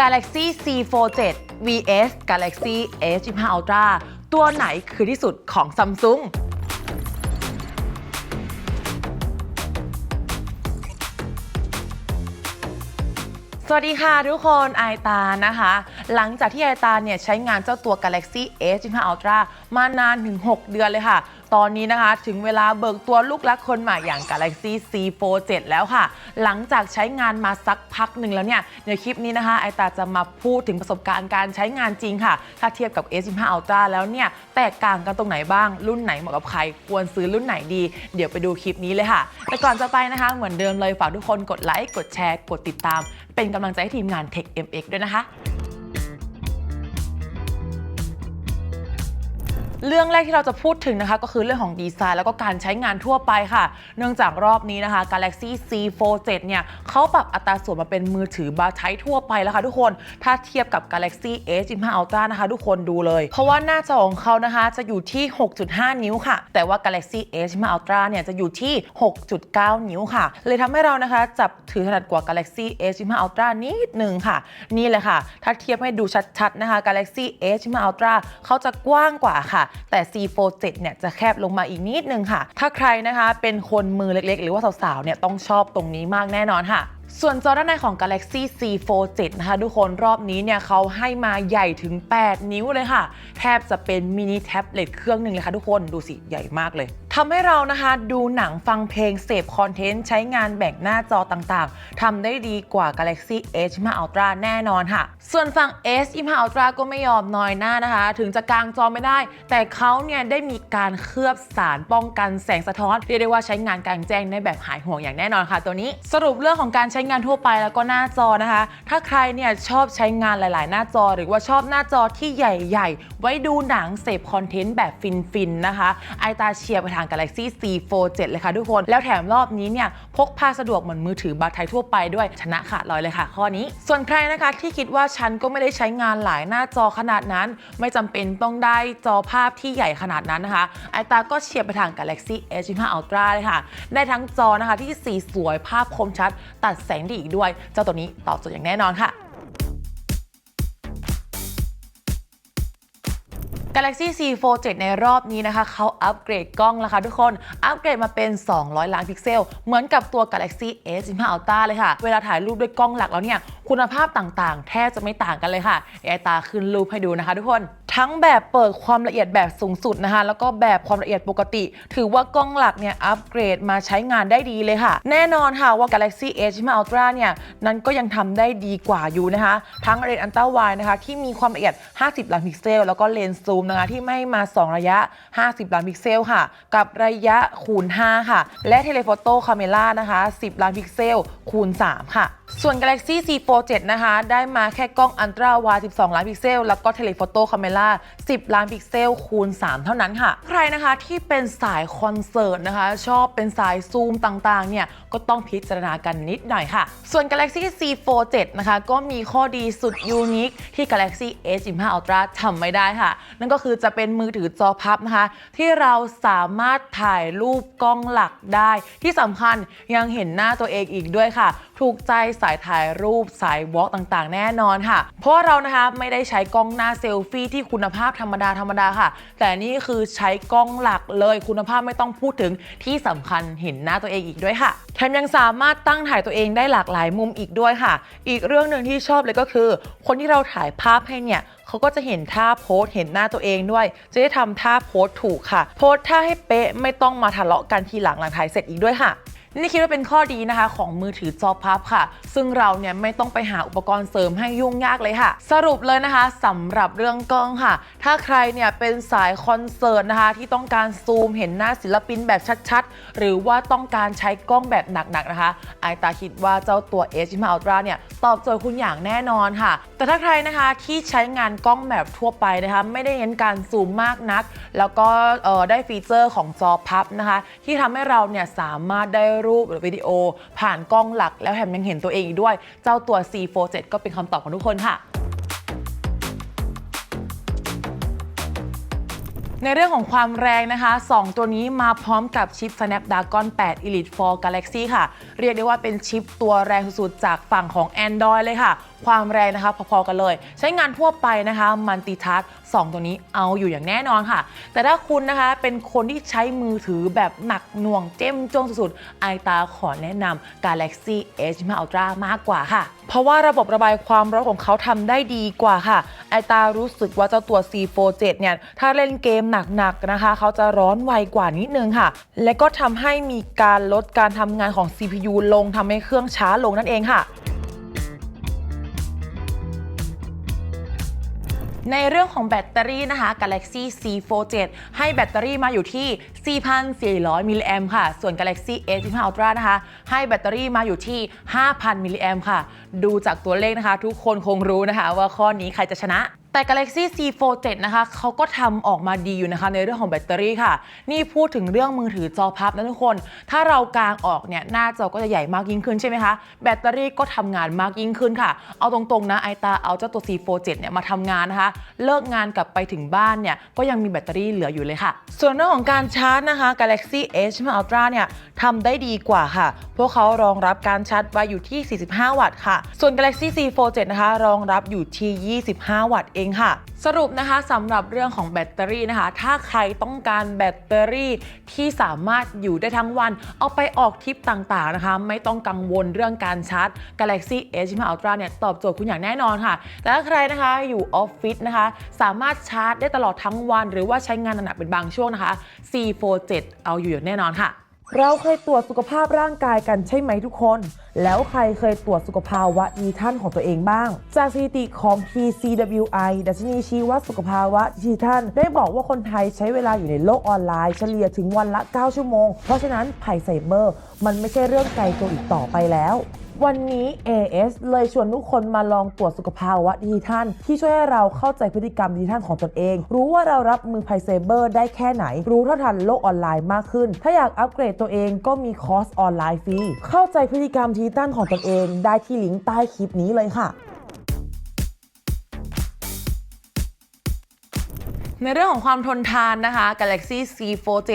Galaxy C47 vs Galaxy S25 Ultra ตัวไหนคือที่สุดของ Samsung สวัสดีค่ะทุกคนไอตานะคะ หลังจากที่ไอตาเนี่ยใช้งานเจ้าตัว Galaxy S25 Ultra มานานถึง 6 เดือนเลยค่ะ ตอนนี้นะคะ ถึงเวลาเบิกตัวลูกรักคนใหม่อย่าง Galaxy C47 แล้วค่ะ หลังจากใช้งานมาสักพักหนึ่งแล้วเนี่ย ในคลิปนี้นะคะไอตาจะมาพูดถึงประสบการณ์การใช้งานจริงค่ะ ถ้าเทียบกับ S25 Ultra แล้วเนี่ย แตกต่างกันตรงไหนบ้าง รุ่นไหนเหมาะกับใคร ควรซื้อรุ่นไหนดี เดี๋ยวไปดูคลิปนี้เลยค่ะ แต่ก่อนจะไปนะคะ เหมือนเดิมเลยฝากทุกคนกดไลค์ กดแชร์ กดติดตาม เป็นกำลังใจให้ทีมงาน Tech MX ด้วยนะคะ เรื่องแรกที่เราจะพูดถึงนะคะ ก็คือเรื่องของดีไซน์แล้วก็การใช้งานทั่วไปค่ะ เนื่องจากรอบนี้นะคะ Galaxy C47 เนี่ยเขาปรับอัตราส่วนมาเป็นมือถือบาร์ไททั่วไปแล้วค่ะทุกคน ถ้าเทียบกับ Galaxy S25 Ultra นะคะ ทุกคนดูเลย เพราะว่าหน้าจอของเขานะคะจะอยู่ที่ 6.5 นิ้วค่ะ แต่ว่า Galaxy S25 Ultra เนี่ยจะอยู่ที่ 6.9 นิ้วค่ะ เลยทำให้เรานะคะจับถือถนัดกว่า Galaxy S25 Ultra นิดนึงค่ะ นี่เลยค่ะ ถ้าเทียบให้ดูชัดๆนะคะ Galaxy S25 Ultra เขาจะกว้างกว่าค่ะแต่ C47 เนี่ยจะแคบลงมาอีกนิดนึงค่ะ ถ้าใครนะคะเป็นคนมือเล็กๆ หรือว่าสาวๆ เนี่ยต้องชอบตรงนี้มากแน่นอนค่ะส่วนจอด้านในของ Galaxy C47 นะคะทุกคนรอบนี้เนี่ยเขาให้มาใหญ่ถึง 8 นิ้วเลยค่ะ แทบจะเป็นมินิแท็บเล็ตเครื่องหนึ่งเลยค่ะทุกคนดูสิ ใหญ่มากเลย ทำให้เรานะคะดูหนังฟังเพลงเสพคอนเทนต์ใช้งานแบ่งหน้าจอต่างๆทำได้ดีกว่า Galaxy S25 Ultra แน่นอนค่ะ ส่วนฝั่ง S25 Ultra ก็ไม่ยอมน้อยหน้านะคะ ถึงจะกางจอไม่ได้ แต่เขาเนี่ยได้มีการเคลือบสารป้องกันแสงสะท้อน เรียกได้ว่าใช้งานกลางแจ้งได้แบบหายห่วงอย่างแน่นอนค่ะ ตัวนี้สรุปเรื่องของการใช้งานทั่วไปแล้วก็หน้าจอนะคะ ถ้าใครเนี่ยชอบใช้งานหลาย ๆ หน้าจอ หรือว่าชอบหน้าจอที่ใหญ่ ๆ ไว้ดูหนังเสพคอนเทนต์แบบฟิน ๆ นะคะไอตาเชียร์ไปทาง Galaxy C47 เลยค่ะทุกคน แล้วแถมรอบนี้เนี่ยพกพาสะดวกเหมือนมือถือบาร์ไทยทั่วไปด้วยชนะขาดลอยเลยค่ะ ข้อนี้ ส่วนใครนะคะที่คิดว่าฉันก็ไม่ได้ใช้งานหลายหน้าจอขนาดนั้น ไม่จำเป็นต้องได้จอภาพที่ใหญ่ขนาดนั้นนะคะไอตาก็เชียร์ไปทาง Galaxy S25 Ultra เลยค่ะ ได้ทั้งจอนะคะที่สีสวยภาพคมชัด ตัดแสงดีอีกด้วย เจ้าตัวนี้ตอบโจทย์อย่างแน่นอนค่ะ Galaxy C47 ในรอบนี้นะคะเขาอัปเกรดกล้องแล้วค่ะทุกคน อัปเกรดมาเป็น 200 ล้านพิกเซล เหมือนกับตัว Galaxy S25 Ultra เลยค่ะ เวลาถ่ายรูปด้วยกล้องหลักแล้วเนี่ย คุณภาพต่างๆ แทบจะไม่ต่างกันเลยค่ะไอตาขึ้นรูปให้ดูนะคะทุกคน ทั้งแบบเปิดความละเอียดแบบสูงสุดนะคะแล้วก็แบบความละเอียดปกติ ถือว่ากล้องหลักเนี่ยอัปเกรดมาใช้งานได้ดีเลยค่ะ แน่นอนค่ะว่า Galaxy S25 Ultra เนี่ยนั้นก็ยังทำได้ดีกว่าอยู่นะคะ ทั้งเลนส์อัลตร้าวด์นะคะที่มีความละเอียด 50 ล้านพิกเซล แล้วก็เลนส์ซูมนะคะที่ไม่มา 2 ระยะ 50 ล้านพิกเซลค่ะ กับระยะคูณ 5 ค่ะ และเทเลโฟโต้คาเมล่านะคะ 10 ล้านพิกเซล คูณ 3 ค่ะ ส่วน Galaxy C47 นะคะ ได้มาแค่กล้องอัลตร้าไวด์12 ล้านพิกเซล แล้วก็เทเลโฟโต้คาเมล่า10 ล้านพิกเซลคูณ 3 เท่านั้นค่ะ ใครนะคะที่เป็นสายคอนเสิร์ตนะคะ ชอบเป็นสายซูมต่างๆ เนี่ย ก็ต้องพิจารณากันนิดหน่อยค่ะ ส่วน Galaxy C47 นะคะ ก็มีข้อดีสุดยูนิคที่ Galaxy S25 Ultra ทำไม่ได้ค่ะ นั่นก็คือจะเป็นมือถือจอพับนะคะ ที่เราสามารถถ่ายรูปกล้องหลักได้ ที่สำคัญยังเห็นหน้าตัวเองอีกด้วยค่ะ ถูกใจสายถ่ายรูปสายวอล์กต่างๆ แน่นอนค่ะ เพราะเรานะคะไม่ได้ใช้กล้องหน้าเซลฟี่ที่คุณภาพธรรมดาธรรมดาค่ะ แต่นี่คือใช้กล้องหลักเลยคุณภาพไม่ต้องพูดถึงที่สำคัญเห็นหน้าตัวเองอีกด้วยค่ะแถมยังสามารถตั้งถ่ายตัวเองได้หลากหลายมุมอีกด้วยค่ะ อีกเรื่องหนึ่งที่ชอบเลยก็คือ คนที่เราถ่ายภาพให้เนี่ยเขาก็จะเห็นท่าโพสเห็นหน้าตัวเองด้วย จะได้ทำท่าโพสถูกค่ะ โพสท่าให้เป๊ะไม่ต้องมาทะเลาะกันทีหลังหลังถ่ายเสร็จอีกด้วยค่ะ นี่คิดว่าเป็นข้อดีนะคะ ของมือถือจอพับค่ะ ซึ่งเราเนี่ยไม่ต้องไปหาอุปกรณ์เสริมให้ยุ่งยากเลยค่ะ สรุปเลยนะคะสำหรับเรื่องกล้องค่ะ ถ้าใครเนี่ยเป็นสายคอนเสิร์ตนะคะ ที่ต้องการซูมเห็นหน้าศิลปินแบบชัดๆ หรือว่าต้องการใช้กล้องแบบหนักๆนะคะไอตาคิดว่าเจ้าตัว S25 Ultra เนี่ยตอบโจทย์คุณอย่างแน่นอนค่ะ แต่ถ้าใครนะคะที่ใช้งานกล้องแบบทั่วไปนะคะ ไม่ได้เน้นการซูมมากนัก แล้วก็ได้ฟีเจอร์ของจอพับนะคะ ที่ทำให้เราเนี่ยสามารถได้รูปหรือวิดีโอ ผ่านกล้องหลัก แล้วแถมยังเห็นตัวเองอีกด้วย เจ้าตัว C47 ก็เป็นคำตอบของทุกคนค่ะในเรื่องของความแรงนะคะ 2 ตัวนี้มาพร้อมกับชิป Snapdragon 8 Elite 4 Galaxy ค่ะ เรียกได้ว่าเป็นชิปตัวแรงสุดๆ จากฝั่งของ Android เลยค่ะ ความแรงนะคะพอๆกันเลย ใช้งานทั่วไปนะคะ มันติทัช 2 ตัวนี้เอาอยู่อย่างแน่นอนค่ะ แต่ถ้าคุณนะคะเป็นคนที่ใช้มือถือแบบหนักหน่วงเจ้มจ้วงสุดๆไอตาขอแนะนำ Galaxy S 25 Ultra มากกว่าค่ะ เพราะว่าระบบระบายความร้อนของเขาทำได้ดีกว่าค่ะ ไอตารู้สึกว่าเจ้าตัว C47 เนี่ยถ้าเล่นเกมหนักๆนะคะ เขาจะร้อนไวกว่านิดนึงค่ะ และก็ทำให้มีการลดการทำงานของ CPU ลงทำให้เครื่องช้าลงนั่นเองค่ะ ในเรื่องของแบตเตอรี่นะคะ Galaxy C47 ให้แบตเตอรี่มาอยู่ที่ 4,400 มิลลิแอมค่ะ ส่วน Galaxy S25 Ultra นะคะ ให้แบตเตอรี่มาอยู่ที่ 5,000 มิลลิแอมค่ะ ดูจากตัวเลขนะคะ ทุกคนคงรู้นะคะว่าข้อนี้ใครจะชนะ แต่ Galaxy C47 นะคะเขาก็ทำออกมาดีอยู่นะคะในเรื่องของแบตเตอรี่ค่ะ นี่พูดถึงเรื่องมือถือจอพับนะทุกคน ถ้าเรากางออกเนี่ยหน้าจอก็จะใหญ่มากยิ่งขึ้นใช่ไหมคะ แบตเตอรี่ก็ทำงานมากยิ่งขึ้นค่ะ เอาตรงๆนะไอตาเอาเจ้าตัว C47 เนี่ยมาทำงานนะคะ เลิกงานกลับไปถึงบ้านเนี่ยก็ยังมีแบตเตอรี่เหลืออยู่เลยค่ะ ส่วนเรื่องของการชาร์จนะคะ Galaxy S25 Ultra เนี่ยทำได้ดีกว่าค่ะ พวกเขารองรับการชาร์จไว้อยู่ที่ 45 วัตต์ค่ะ ส่วน Galaxy C47 นะคะรองรับอยู่ที่ 25 วัตต์เองค่ะ สรุปนะคะสำหรับเรื่องของแบตเตอรี่นะคะ ถ้าใครต้องการแบตเตอรี่ที่สามารถอยู่ได้ทั้งวัน เอาไปออกทริปต่างๆนะคะ ไม่ต้องกังวลเรื่องการชาร์จ Galaxy S25 Ultra เนี่ยตอบโจทย์คุณอย่างแน่นอนค่ะ แต่ถ้าใครนะคะอยู่ออฟฟิศนะคะ สามารถชาร์จได้ตลอดทั้งวัน หรือว่าใช้งานหนักเป็นบางช่วงนะคะ C47 เอาอยู่อย่างแน่นอนค่ะ เราเคยตรวจสุขภาพร่างกายกันใช่ไหมทุกคน แล้วใครเคยตรวจสุขภาวะดิจิทัลของตัวเองบ้าง จากสถิติของ PCWI ดัชนีชี้วัดสุขภาวะดิจิทัลได้บอกว่าคนไทยใช้เวลาอยู่ในโลกออนไลน์เฉลี่ยถึงวันละ 9 ชั่วโมง เพราะฉะนั้นภัยไซเบอร์ มันไม่ใช่เรื่องไกลตัวอีกต่อไปแล้ว วันนี้ AS เลยชวนทุกคนมาลองตรวจสุขภาวะดิจิทัลที่ช่วยให้เราเข้าใจพฤติกรรมดิจิทัลของตนเอง รู้ว่าเรารับมือภัยไซเบอร์ได้แค่ไหน รู้เท่าทันโลกออนไลน์มากขึ้น ถ้าอยากอัปเกรดตัวเองก็มีคอร์สออนไลน์ฟรีเข้าใจพฤติกรรมดิจิทัลของตนเอง ได้ที่ลิงก์ใต้คลิปนี้เลยค่ะ ในเรื่องของความทนทานนะคะ Galaxy C47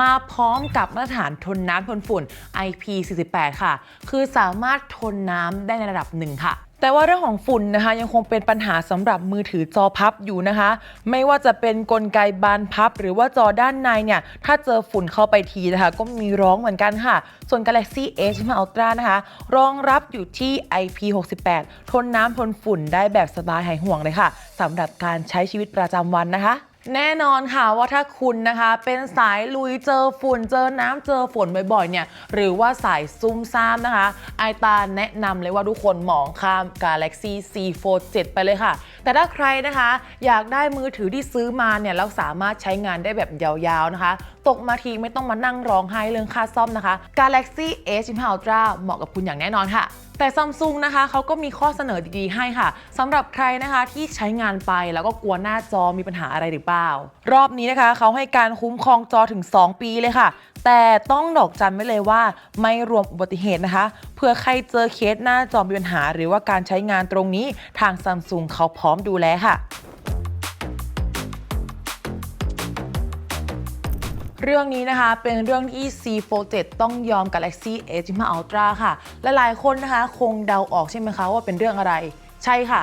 มาพร้อมกับมาตรฐานทนน้ำทนฝุ่น IP48 ค่ะ คือสามารถทนน้ำได้ในระดับหนึ่งค่ะ แต่ว่าเรื่องของฝุ่นนะคะยังคงเป็นปัญหาสำหรับมือถือจอพับอยู่นะคะ ไม่ว่าจะเป็นกลไกบานพับ หรือว่าจอด้านในเนี่ยถ้าเจอฝุ่นเข้าไปทีนะคะก็มีร้องเหมือนกันค่ะ ส่วน Galaxy S25 Ultra นะคะ รองรับอยู่ที่ IP68 ทนน้ำทนฝุ่นได้แบบสบายหายห่วงเลยค่ะสำหรับการใช้ชีวิตประจำวันนะคะ แน่นอนค่ะว่าถ้าคุณนะคะเป็นสายลุยเจอฝุ่นเจอน้ำเจอฝนบ่อยๆเนี่ยหรือว่าสายซุ่มซ่ามนะคะไอตาแนะนำเลยว่าทุกคนมองข้าม Galaxy C47 ไปเลยค่ะ แต่ถ้าใครนะคะอยากได้มือถือที่ซื้อมาเนี่ยแล้วสามารถใช้งานได้แบบยาวๆนะคะ ตกมาทีไม่ต้องมานั่งร้องไห้เรื่องค่าซ่อมนะคะ Galaxy S25 Ultra เหมาะกับคุณอย่างแน่นอนค่ะแต่ซัมซุงนะคะเขาก็มีข้อเสนอดีๆให้ค่ะสำหรับใครนะคะที่ใช้งานไปแล้วก็กลัวหน้าจอมีปัญหาอะไรหรือเปล่ารอบนี้นะคะ เขาให้การคุ้มครองจอถึง 2 ปีเลยค่ะ แต่ต้องดอกจันไว้เลยว่า ไม่รวมอุบัติเหตุนะคะ เพื่อใครเจอเคสหน้าจอมีปัญหา หรือว่าการใช้งานตรงนี้ทางซัมซุงเขาพร้อมดูแลค่ะเรื่องนี้นะคะเป็นเรื่องที่ C47 ต้องยอม Galaxy S25 Ultra ค่ะและหลายคนนะคะ คงเดาออกใช่ไหมคะว่าเป็นเรื่องอะไร ใช่ค่ะ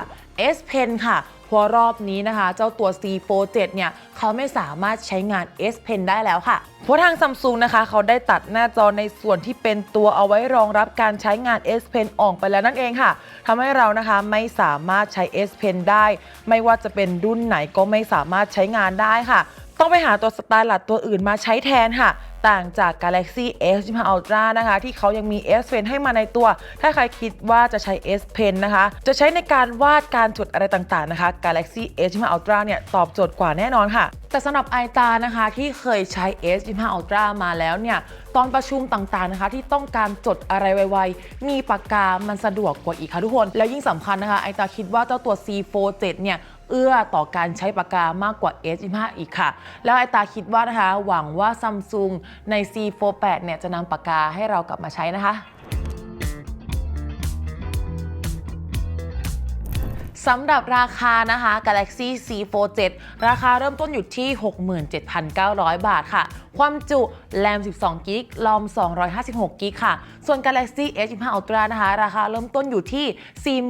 S Pen ค่ะ เพราะรอบนี้นะคะ เจ้าตัว C47 เนี่ย เขาไม่สามารถใช้งาน S Pen ได้แล้วค่ะ เพราะทางซัมซุงนะคะ เขาได้ตัดหน้าจอในส่วนที่เป็นตัวเอาไว้รองรับการใช้งาน S Pen ออกไปแล้วนั่นเองค่ะทำให้เรานะคะไม่สามารถใช้ S Pen ได้ ไม่ว่าจะเป็นรุ่นไหนก็ไม่สามารถใช้งานได้ค่ะ ต้องไปหาตัวสไตล์หลัดตัวอื่นมาใช้แทนค่ะ ต่างจาก Galaxy S25 Ultra นะคะ ที่เขายังมี S Pen ให้มาในตัว ถ้าใครคิดว่าจะใช้ S Pen นะคะ จะใช้ในการวาดการจดอะไรต่างๆนะคะ Galaxy S25 Ultra เนี่ย ตอบโจทย์กว่าแน่นอนค่ะ แต่สำหรับไอตานะคะที่เคยใช้ S25 Ultra มาแล้วเนี่ย ตอนประชุมต่างๆนะคะ ที่ต้องการจดอะไรไวๆมีปากกามันสะดวกกว่าอีกค่ะทุกคน แล้วยิ่งสำคัญนะคะไอตาคิดว่าเจ้าตัว C47 เนี่ย เอื้อต่อการใช้ปากกามากกว่า S25 อีกค่ะ แล้วไอตาคิดว่านะคะหวังว่าซัมซุงใน C48 เนี่ยจะนำปากกาให้เรากลับมาใช้นะคะสำหรับราคานะคะ Galaxy C Fold 7ราคาเริ่มต้นอยู่ที่ 67,900 บาทค่ะ ความจุแรม 12 กิกลอม 256 กิกค่ะ ส่วน Galaxy S25 Ultra นะคะ ราคาเริ่มต้นอยู่ที่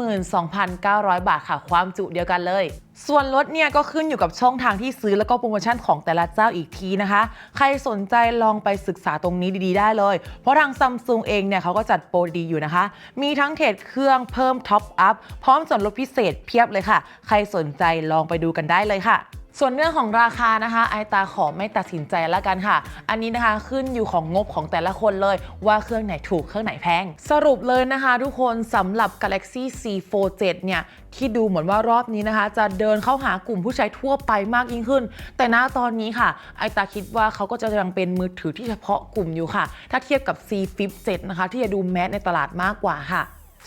42,900 บาทค่ะ ความจุเดียวกันเลย ส่วนลดเนี่ยก็ขึ้นอยู่กับช่องทางที่ซื้อแล้วก็โปรโมชั่นของแต่ละเจ้าอีกทีนะคะ ใครสนใจลองไปศึกษาตรงนี้ดีๆ ได้เลย เพราะทางซัมซุงเองเนี่ยเขาก็จัดโปรดีอยู่นะคะ มีทั้งเทรดเครื่องเพิ่มท็อปอัพพร้อมส่วนลดพิเศษเพียบเลยค่ะ ใครสนใจลองไปดูกันได้เลยค่ะ ส่วนเรื่องของราคานะคะไอตาขอไม่ตัดสินใจแล้วกันค่ะ อันนี้นะคะขึ้นอยู่ของงบของแต่ละคนเลยว่าเครื่องไหนถูกเครื่องไหนแพง สรุปเลยนะคะทุกคนสำหรับ Galaxy C Fold 7เนี่ยที่ดูเหมือนว่ารอบนี้นะคะ จะเดินเข้าหากลุ่มผู้ใช้ทั่วไปมากยิ่งขึ้น แต่ณตอนนี้ค่ะ ไอตาคิดว่าเขาก็จะยังเป็นมือถือที่เฉพาะกลุ่มอยู่ค่ะ ถ้าเทียบกับ C Flip 7นะคะที่จะดูแมสในตลาดมากกว่าค่ะ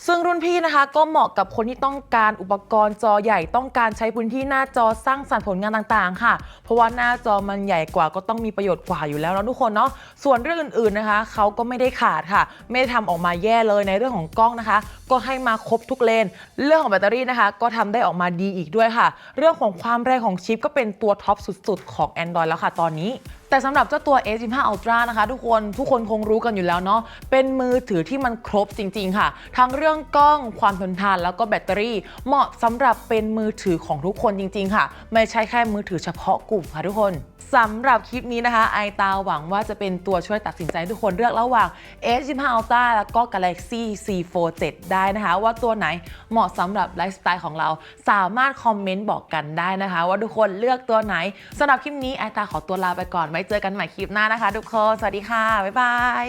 ซึ่งรุ่นพี่นะคะก็เหมาะกับคนที่ต้องการอุปกรณ์จอใหญ่ต้องการใช้พื้นที่หน้าจอสร้างสรรค์ผลงานต่างๆ ค่ะ เพราะว่าหน้าจอมันใหญ่กว่าก็ต้องมีประโยชน์กว่าอยู่แล้วเนาะทุกคนเนาะส่วนเรื่องอื่นๆนะคะเขาก็ไม่ได้ขาดค่ะ ไม่ได้ทำออกมาแย่เลยในเรื่องของกล้องนะคะ ก็ให้มาครบทุกเลน เรื่องของแบตเตอรี่นะคะ ก็ทำได้ออกมาดีอีกด้วยค่ะ เรื่องของความแรงของชิปก็เป็นตัวท็อปสุดๆของ Android แล้วค่ะตอนนี้แต่สำหรับเจ้าตัว S25 Ultra นะคะ ทุกคนทุกคนคงรู้กันอยู่แล้วเนาะเป็นมือถือที่มันครบจริง ๆ ค่ะ ทั้งเรื่องกล้องความทนทานแล้วก็แบตเตอรี่ เหมาะสำหรับเป็นมือถือของทุกคนจริง ๆ ค่ะ ไม่ใช่แค่มือถือเฉพาะกลุ่มค่ะทุกคนสำหรับคลิปนี้นะคะ ไอตาหวังว่าจะเป็นตัวช่วยตัดสินใจทุกคนเลือกระหว่าง S25 Ultra แล้วก็ Galaxy C Fold 7ได้นะคะ ว่าตัวไหนเหมาะสำหรับไลฟ์สไตล์ของเราสามารถคอมเมนต์บอกกันได้นะคะ ว่าทุกคนเลือกตัวไหนสำหรับคลิปนี้ไอตาขอตัวลาไปก่อนไว้เจอกันใหม่คลิปหน้านะคะทุกคน สวัสดีค่ะ บ๊ายบาย